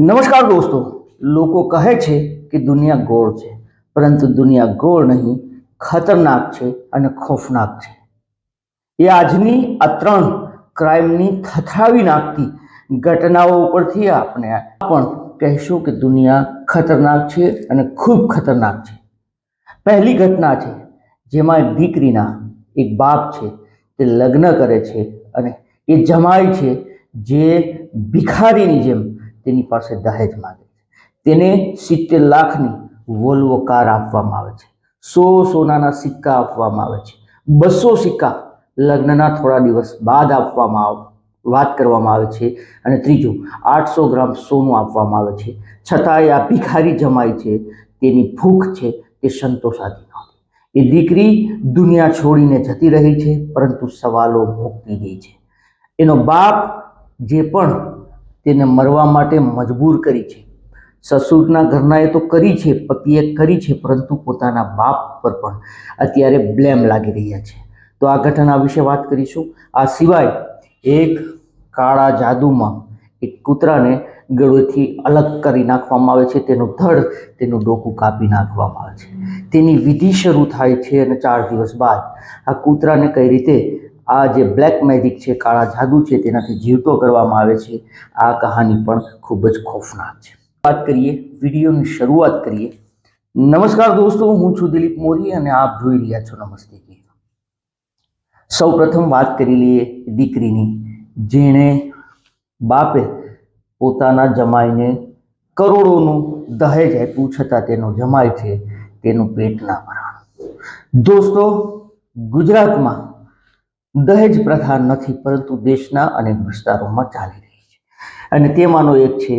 નમસ્કાર દોસ્તો. લોકો કહે છે કે દુનિયા ગોળ છે, પરંતુ દુનિયા ગોળ નહીં, ખતરનાક છે અને ખોફનાક છે. એ આજની આ ત્રણ ક્રાઇમની થથાવી નાખતી ઘટનાઓ ઉપરથી આપણે પણ કહેશું કે દુનિયા ખતરનાક છે અને ખૂબ ખતરનાક છે. પહેલી ઘટના છે, જેમાં એક દીકરીના એક બાપ છે, તે લગ્ન કરે છે અને એ જમાય છે જે ભિખારીની જેમ તેની પાસે દહેજ માંગે છે. તેને સિત્તેર લાખની વોલ્વો કાર આપવામાં આવે છે. સો સોનાના સિક્કા આપવામાં આવે છે. બસો સિક્કા લગ્નના થોડા દિવસ બાદ આપવામાં આવે, વાત કરવામાં આવે છે. અને ત્રીજું, આઠસો ગ્રામ સોનું આપવામાં આવે છે. છતાંય આ ભિખારી જમાય છે. તેની ભૂખ છે તે સંતોષાતી નહોતી એ દીકરી દુનિયા છોડીને જતી રહી છે, પરંતુ સવાલો મૂકતી ગઈ છે. એનો બાપ જે પણ તેને મરવા માટે મજબૂર કરી છે. સસુરના ઘરનાએ તો કરી છે, પતિએ કરી છે, પરંતુ પોતાના બાપ પર પણ અત્યારે બ્લેમ લાગી રહ્યા છે. તો આ ઘટના વિશે વાત કરીશું. આ સિવાય એક કાળા જાદુમાં એક કૂતરાને ગળોથી અલગ કરી નાખવામાં આવે છે. તેનું ધડ તેનું ડોકું કાપી નાખવામાં આવે છે. તેની વિધિ શરૂ થાય છે અને ચાર દિવસ બાદ આ કૂતરાને કઈ રીતે આ જે બ્લેક મેજિક છે, કાળા જાદુ છે, તેનાથી જીવતો કરવામાં આવે છે. આ કહાની પણ ખૂબ જ ખોફનાક છે. વાત કરીએ વિડીયોની શરૂઆત કરીએ. નમસ્કાર દોસ્તો, હું છું દિલીપ મોરી અને આપ જોઈ રહ્યા છો નમસ્તે કી સૌ પ્રથમ વાત કરી લઈએ દીકરીની. જેણે બાપે પોતાના જમાઈને કરોડોનું દહેજ આપ્યું, છતાં તેનો જમાય છે, તેનું પેટ ના ભરાણ. દોસ્તો, ગુજરાતમાં દહેજ પ્રથા નથી, પરંતુ દેશના અનેક વિસ્તારોમાં ચાલી રહી છે. અને તેમાંનો એક છે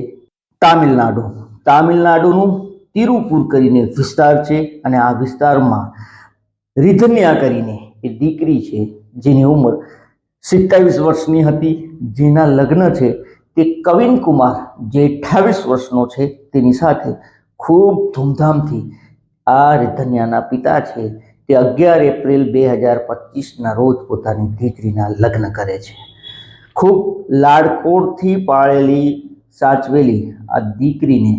તામિલનાડુ. તામિલનાડુનું તિરુપુર કરીને વિસ્તાર છે અને આ વિસ્તારમાં રીધન્યા કરીને એ દીકરી છે, જેની ઉંમર સિત્તાવીસ વર્ષની હતી. જેના લગ્ન છે તે કવિન કુમાર, જે અઠ્ઠાવીસ વર્ષનો છે, તેની સાથે ખૂબ ધૂમધામથી આ રીધન્યાના પિતા છે તે અગિયાર એપ્રિલ બે હજાર પચીસના રોજ પોતાની દીકરીના લગ્ન કરે છે. ખૂબ લાડકોડથી પાળેલી, સાચવેલી આ દીકરીને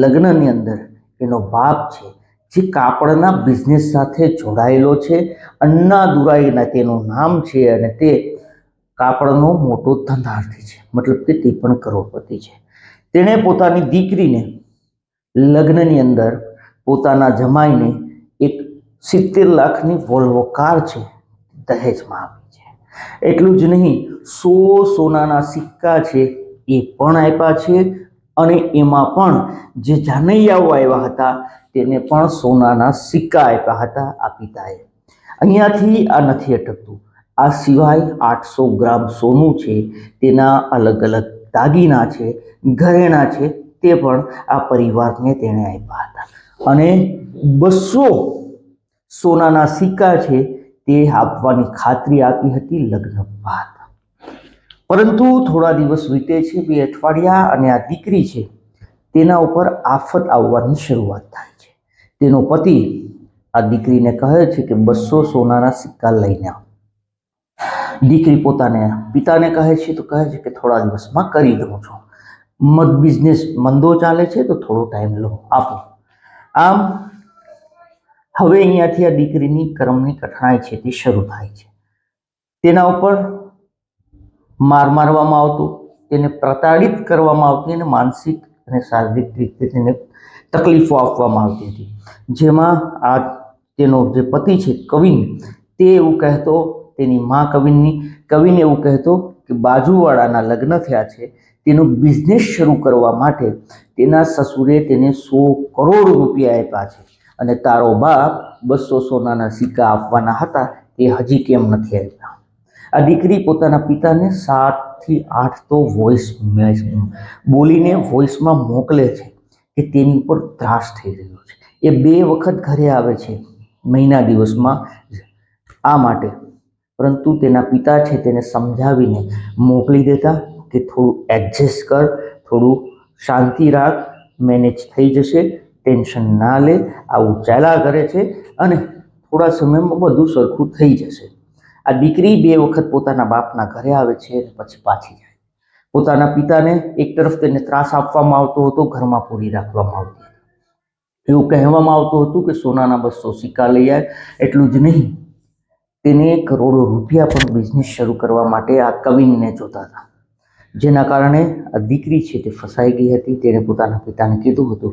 લગ્નની અંદર એનો બાપ છે, જે કાપડના બિઝનેસ સાથે જોડાયેલો છે, અન્ના દુરાઈના તેનું નામ છે અને તે કાપડનો મોટો ધંધાર્થી છે, મતલબ કે તે પણ કરોડપતિ છે. તેણે પોતાની દીકરીને લગ્નની અંદર પોતાના જમાઈને સિત્તેર લાખની વોલ્વો કાર છે. દહેજમાં આપી છે. એટલું જ નહીં, સો સોનાના સિક્કા છે એ પણ આપ્યા છે અને એમાં પણ જે જાનૈયાઓ આવ્યા હતા તેને પણ સોનાના સિક્કા આપ્યા હતા આ પિતાએ. અહીંયાથી આ નથી અટકતું. આ સિવાય આઠસો ગ્રામ સોનું છે, તેના અલગ અલગ દાગીના છે, ઘરેણાં છે, તે પણ આ પરિવારને તેણે આપ્યા હતા. અને બસો સોનાના સિક્કા છે તે આપવાની ખાતરી આપી હતી લગ્ન બાદ. પરંતુ થોડા દિવસ વીતે છે બે અઠવાડિયા અને આ દીકરી છે તેના ઉપર આફત આવવાની શરૂઆત થાય છે. તેનો પતિ આ દીકરીને કહે છે કે બસો સોનાના સિક્કા લઈને આવ. દીકરી પોતાને પિતાને કહે છે તો કહે છે કે થોડા દિવસમાં કરી દઉં છું. મત બિઝનેસ મંદો ચાલે છે તો થોડો ટાઈમ લો, આપો. આમ હવે અહીંયાથી આ દીકરીની કર્મની કઠણાઈ છે, તે શરૂ થાય છે. તેના ઉપર માર મારવામાં આવતો, તેને પ્રતાડિત કરવામાં આવતી અને માનસિક અને શારીરિક રીતે તેને તકલીફો આપવામાં આવતી હતી. જેમાં આ તેનો જે પતિ છે, કવિન, તે એવું કહેતો, તેની મા કવિનની, કવિન એવું કહેતો કે બાજુવાળાના લગ્ન થયા છે, તેનો બિઝનેસ શરૂ કરવા માટે તેના સસુરે તેને સો કરોડ રૂપિયા આપ્યા છે. અને તારો બાપ બસો સોનાના સિક્કા આપવાના હતા તે હજી કેમ નથી આવ્યા? આ દીકરી પોતાના પિતાને સાતથી આઠ તો વોઇસ બોલીને વોઇસમાં મોકલે છે કે તેની ઉપર ત્રાસ થઈ રહ્યો છે. એ બે વખત ઘરે આવે છે, મહિના દિવસમાં આ માટે પરંતુ તેના પિતા છે તેને સમજાવીને મોકલી દેતા કે થોડું એડજસ્ટ કર, થોડું શાંતિ રાખ મેનેજ થઈ જશે ટેન્શન ના લે, આવું ચાલ્યા કરે છે અને થોડા સમયમાં બધું સરખું થઈ જશે. આ દીકરી બે વખત પોતાના બાપના ઘરે આવે છે અને પછી પાછી જાય. પોતાના પિતાને એક તરફ તેને ત્રાસ આપવામાં આવતો હતો, ઘરમાં પૂરી રાખવામાં આવતી એવું કહેવામાં આવતું હતું કે સોનાના બસો સિક્કા લઈ આવે એટલું જ નહીં. તેને કરોડો રૂપિયા પણ બિઝનેસ શરૂ કરવા માટે આ કવિનને જોતા હતા. જેના કારણે આ દીકરી છે તે ફસાઈ ગઈ હતી. તેણે પોતાના પિતાને કીધું હતું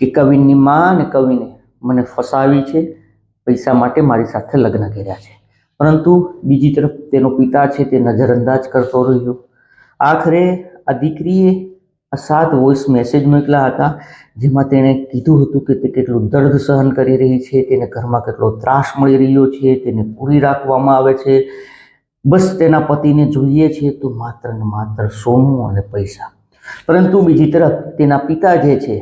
કે કવિનની માં અને કવિને મને ફસાવી છે, પૈસા માટે મારી સાથે લગ્ન કર્યા છે. પરંતુ બીજી તરફ તેનો પિતા છે તે નજરઅંદાજ કરતો રહ્યો. આખરે આ દીકરીએ આ સાત વોઇસ મેસેજ મોકલ્યા હતા, જેમાં તેણે કીધું હતું કે તે કેટલું દર્દ સહન કરી રહી છે, તેને ઘરમાં કેટલો ત્રાસ મળી રહ્યો છે, તેને પૂરી રાખવામાં આવે છે બસ તેના પતિને જોઈએ છે તો માત્ર ને માત્ર સોનું અને પૈસા. પરંતુ બીજી તરફ તેના પિતા જે છે,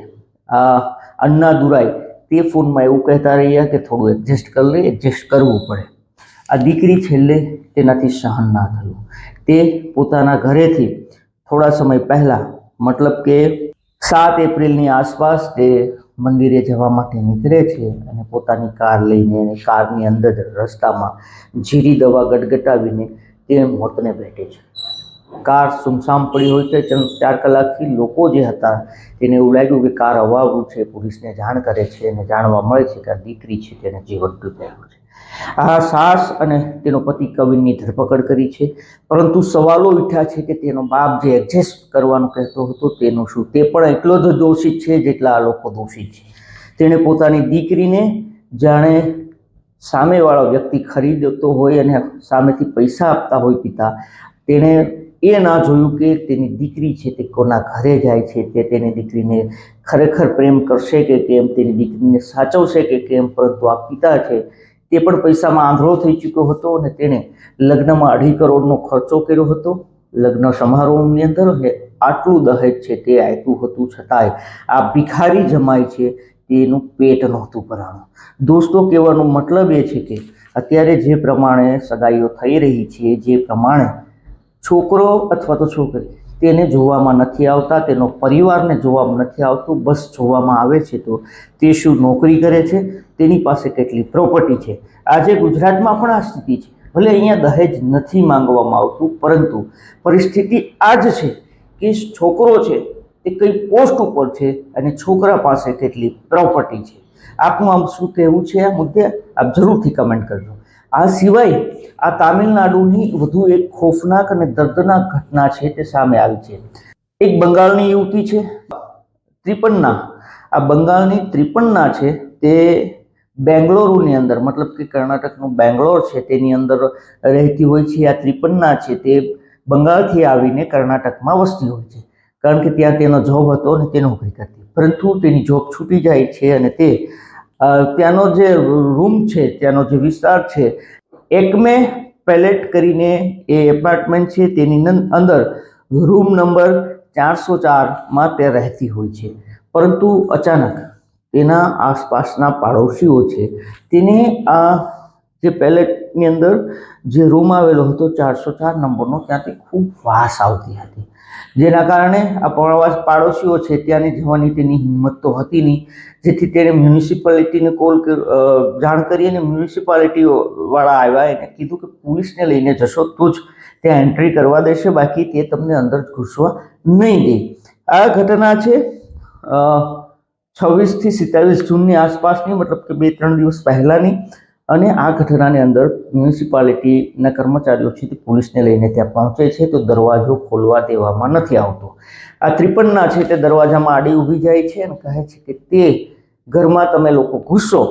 આ અન્ના દુરાઈ તે ફોનમાં એવું કહેતા રહ્યા કે થોડું એડજસ્ટ કરી લે એડજસ્ટ કરવું પડે. આ દીકરી છેલ્લે તેનાથી સહન ના થયું. તે પોતાના ઘરેથી થોડા સમય પહેલાં, મતલબ કે સાત એપ્રિલની આસપાસ તે મંદિરે જવા માટે નીકળે છે અને પોતાની કાર લઈને કારની અંદર રસ્તામાં ઝીરી દવા ગટગટાવીને તે મોતને ભેટે છે. કાર સુમસામ પડી હોય તો ચાર કલાકથી લોકો જે હતા તેને એવું લાગ્યું કે કાર અવાવરું છે, પોલીસને જાણ કરે છે અને જાણવા મળે છે કે આ દીકરી છે, તેને જીવન ટૂંકાયું છે. આ સાસ અને તેનો પતિ કવિનની ધરપકડ કરી છે. પરંતુ સવાલો ઉઠ્યા છે કે તેનો બાપ જે એડજસ્ટ કરવાનું કહેતો હતો તેનું શું? તે પણ એટલો જ દોષિત છે જેટલા આ લોકો દોષિત છે. તેણે પોતાની દીકરીને જાણે સામેવાળો વ્યક્તિ ખરીદતો હોય અને સામેથી પૈસા આપતા હોય પિતા, તેણે એ ના જોયું કે તેની દીકરી છે તે કોના ઘરે જાય છે તે તેની દીકરીને ખરેખર પ્રેમ કરશે કે કેમ? તેની દીકરીને સાચવશે કે કેમ? પરંતુ આ પિતા છે તે પણ પૈસામાં આંધળો થઈ ચૂક્યો હતો અને તેણે લગ્નમાં અઢી કરોડનો ખર્ચો કર્યો હતો. લગ્ન સમારોહની અંદર આટલું દહેજ છે તે આપ્યું હતું છતાંય આ ભિખારી જમાય છે તેનું પેટ નહોતું ભરાણું. દોસ્તો, કહેવાનો મતલબ એ છે કે અત્યારે જે પ્રમાણે સગાઈઓ થઈ રહી છે, જે પ્રમાણે છોકરો અથવા તો છોકરી તેને જોવામાં નથી આવતા, તેનો પરિવારને જોવામાં નથી આવતું, બસ જોવામાં આવે છે તો તે શું નોકરી કરે છે? તેની પાસે કેટલી પ્રોપર્ટી છે? આજે ગુજરાતમાં પણ આ સ્થિતિ છે. ભલે અહીંયા દહેજ નથી માંગવામાં આવતું, પરંતુ પરિસ્થિતિ આ જ છે કે છોકરો છે તે કઈ પોસ્ટ ઉપર છે અને છોકરા પાસે કેટલી પ્રોપર્ટી છે. આપનું આમ શું કહેવું છે આ મુદ્દે? આપ જરૂરથી કમેન્ટ કરજો. આ સિવાય આ તામિલનાડુની વધુ એક ખોફનાક અને દર્દનાક ઘટના છે તે સામે આવી છે. એક બંગાળની યુવતી છે. ત્રિપન્ના. આ બંગાળની ત્રિપન્ના છે તે બેંગ્લોરુની અંદર, મતલબ કે કર્ણાટકનું બેંગ્લોર છે, તેની અંદર રહેતી હોય છે, આ ત્રિપન્ના છે, તે બંગાળથી આવીને કર્ણાટકમાં વસતી હોય છે. કારણ કે ત્યાં તેનો જોબ હતો અને તે નોકરી કરતી. પરંતુ તેની જોબ છૂટી જાય છે અને તે ત્યાંનો જે રૂમ છે, ત્યાંનો જે વિસ્તાર છે, એકમે પેલેટ કરીને એ એપાર્ટમેન્ટ છે, તેની અંદર રૂમ નંબર ચારસો ચારમાં તે રહેતી હોય છે. પરંતુ અચાનક તેના આસપાસના પાડોશીઓ છે. તેને આ જે પેલેટની અંદર જે રૂમ આવેલો હતો ચારસો ચાર નંબરનો, ત્યાંથી ખૂબ વાસ આવતી હતી. જેના કારણે આ પ્રવાસ પાડોશીઓ છે ત્યાંની જવાની તેની હિંમત તો હતી નહીં. જેથી તેણે મ્યુનિસિપાલિટીને કોલ જાણ કરી અને મ્યુનિસિપાલિટીવાળા આવ્યા એને કીધું કે પોલીસને લઈને જશો તો જ ત્યાં એન્ટ્રી કરવા દેશે, બાકી તે તમને અંદર ઘૂસવા નહીં દે. આ ઘટના છે છવ્વીસથી સિત્તાવીસ જૂનની આસપાસની, મતલબ કે બે ત્રણ દિવસ પહેલાંની. અને આ ઘટનાની અંદર મ્યુનિસિપાલિટીના કર્મચારીઓ છે તે પોલીસને લઈને ત્યાં પહોંચે છે, તો દરવાજો ખોલવા દેવામાં નથી આવતો. આ ત્રિપન્ના છે તે દરવાજામાં આડી ઊભી જાય છે અને કહે છે કે તે ઘરમાં તમે લોકો ઘૂસો,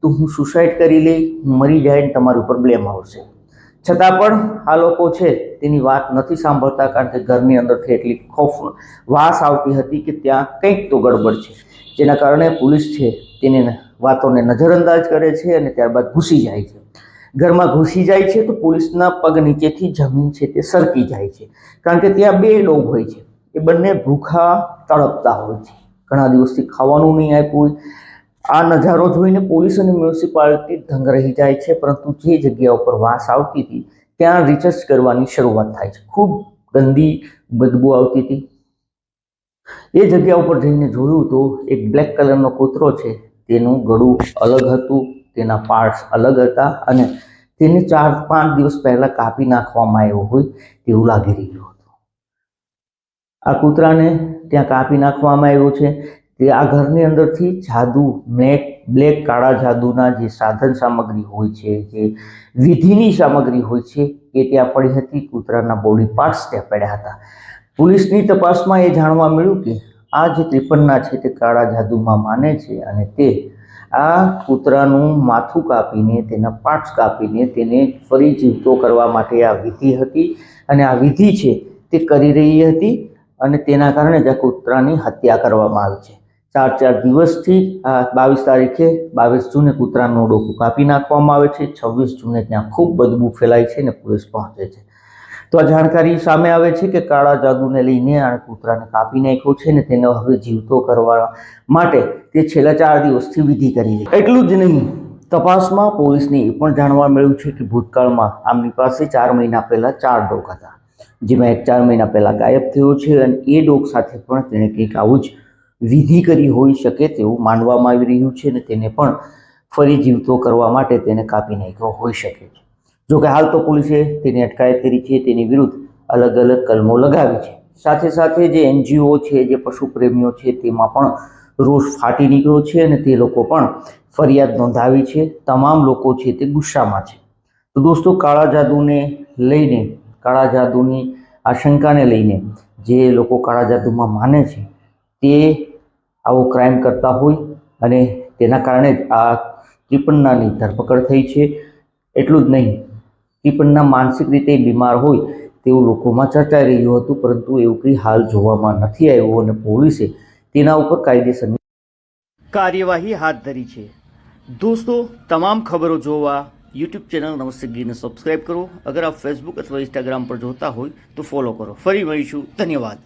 તો હું સુસાઇડ કરી લઈ મરી જાય ને તમારી ઉપર બ્લેમ આવશે. છતાં પણ આ લોકો છે તેની વાત નથી સાંભળતા કારણ કે ઘરની અંદરથી એટલી ખોફ, વાસ આવતી હતી કે ત્યાં કંઈક તો ગડબડ છે. જેના કારણે પોલીસ છે તેની વાતોને નજરઅંદાજ કરે છે અને ત્યારબાદ ઘૂસી જાય છે. ઘરમાં ઘૂસી જાય છે તો પોલીસના પગ નીચેથી જમીન છે તે સરકી જાય છે. કારણ કે ત્યાં બે ડોગ હોય છે. એ બંને ભૂખા, તડપતા હોય છે. ઘણા દિવસથી ખાવાનું નહીં આપ્યું હોય. આ નજારો જોઈને પોલીસ અને મ્યુનિસિપાલિટી ધંગ રહી જાય છે, પરંતુ જે જગ્યા ઉપર વાસ આવતી હતી, ત્યાં રિસર્ચ કરવાની શરૂઆત થાય છે. ખૂબ ગંદી બદબુ આવતી હતી. એ જગ્યા ઉપર જઈને જોયું તો એક બ્લેક કલરનો કૂતરો છે. તેનું ગળું અલગ હતું, તેના પાર્ટ્સ અલગ હતા અને તેને ચાર પાંચ દિવસ પહેલાં કાપી નાખવામાં આવ્યો હોય તેવું લાગી રહ્યું હતું. આ કૂતરાને ત્યાં કાપી નાખવામાં આવ્યો છે. તે આ ઘરની અંદરથી જાદુ, બ્લેક બ્લેક કાળા જાદુના જે સાધન સામગ્રી હોય છે, જે વિધિની સામગ્રી હોય છે, એ ત્યાં પડી હતી. કૂતરાના બોડી પાર્ટ્સ ત્યાં પડ્યા હતા. પોલીસની તપાસમાં એ જાણવા મળ્યું કે આ જે ત્રિપન્ના છે તે કાળા જાદુમાં માને છે અને તે આ કૂતરાનું માથું કાપીને, તેના પાર્ટ્સ કાપીને તેને ફરી જીવતો કરવા માટે આ વિધિ હતી અને આ વિધિ છે તે કરી રહી હતી અને તેના કારણે જ આ કૂતરાની હત્યા કરવામાં આવી છે. ચાર ચાર દિવસથી આ બાવીસ તારીખે બાવીસ જૂને કૂતરાનું ડોકું કાપી નાખવામાં આવે છે. છવ્વીસ જૂને ત્યાં ખૂબ બદબૂ ફેલાય છે અને પોલીસ પહોંચે છે. તો આ જાણકારી સામે આવે છે કે કાળા જાદુને લઈને આણે કૂતરાને કાપી નાખ્યો છે ને તેને હવે જીવતો કરવા માટે તે છેલ્લા ચાર દિવસથી વિધિ કરી છે. એટલું જ નહીં, તપાસમાં પોલીસને એ પણ જાણવા મળ્યું છે કે ભૂતકાળમાં આમની પાસે ચાર મહિના પહેલાં ચાર ડોગ હતા. જેમાં એક ચાર મહિના પહેલાં ગાયબ થયો છે અને એ ડોગ સાથે પણ તેણે કંઈક આવું જ વિધિ કરી હોઈ શકે તેવું માનવામાં આવી રહ્યું છે અને તેને પણ ફરી જીવતો કરવા માટે તેને કાપી નાખ્યો હોઈ શકે છે. જોકે હાલ તો પોલીસે તેની અટકાયત કરી છે, તેની વિરુદ્ધ અલગ અલગ કલમો લગાવી છે. સાથે સાથે જે એનજીઓ છે, જે પશુપ્રેમીઓ છે, તેમાં પણ રોષ ફાટી નીકળ્યો છે અને તે લોકો પણ ફરિયાદ નોંધાવી છે. તમામ લોકો છે તે ગુસ્સામાં છે. તો દોસ્તો, કાળા જાદુને લઈને, કાળા જાદુની આશંકાને લઈને જે લોકો કાળા જાદુમાં માને છે, તે આવો ક્રાઇમ કરતા હોય અને તેના કારણે જ આ ત્રિપન્નાની ધરપકડ થઈ છે. એટલું જ નહીં, ત્રિપન્ના માનસિક રીતે બીમાર હોય તેવું લોકોમાં ચર્ચાઈ રહ્યું હતું, પરંતુ એવું કંઈ હાલ જોવામાં નથી આવ્યું અને પોલીસે તેના ઉપર કાયદેસરની કાર્યવાહી હાથ ધરી છે. દોસ્તો, તમામ ખબરો જોવા યુટ્યુબ ચેનલ નમસ્તે ગીરને સબસ્ક્રાઇબ કરો. અગર આપ ફેસબુક અથવા ઇન્સ્ટાગ્રામ પર જોતા હોય તો ફોલો કરો. ફરી મળીશું. ધન્યવાદ.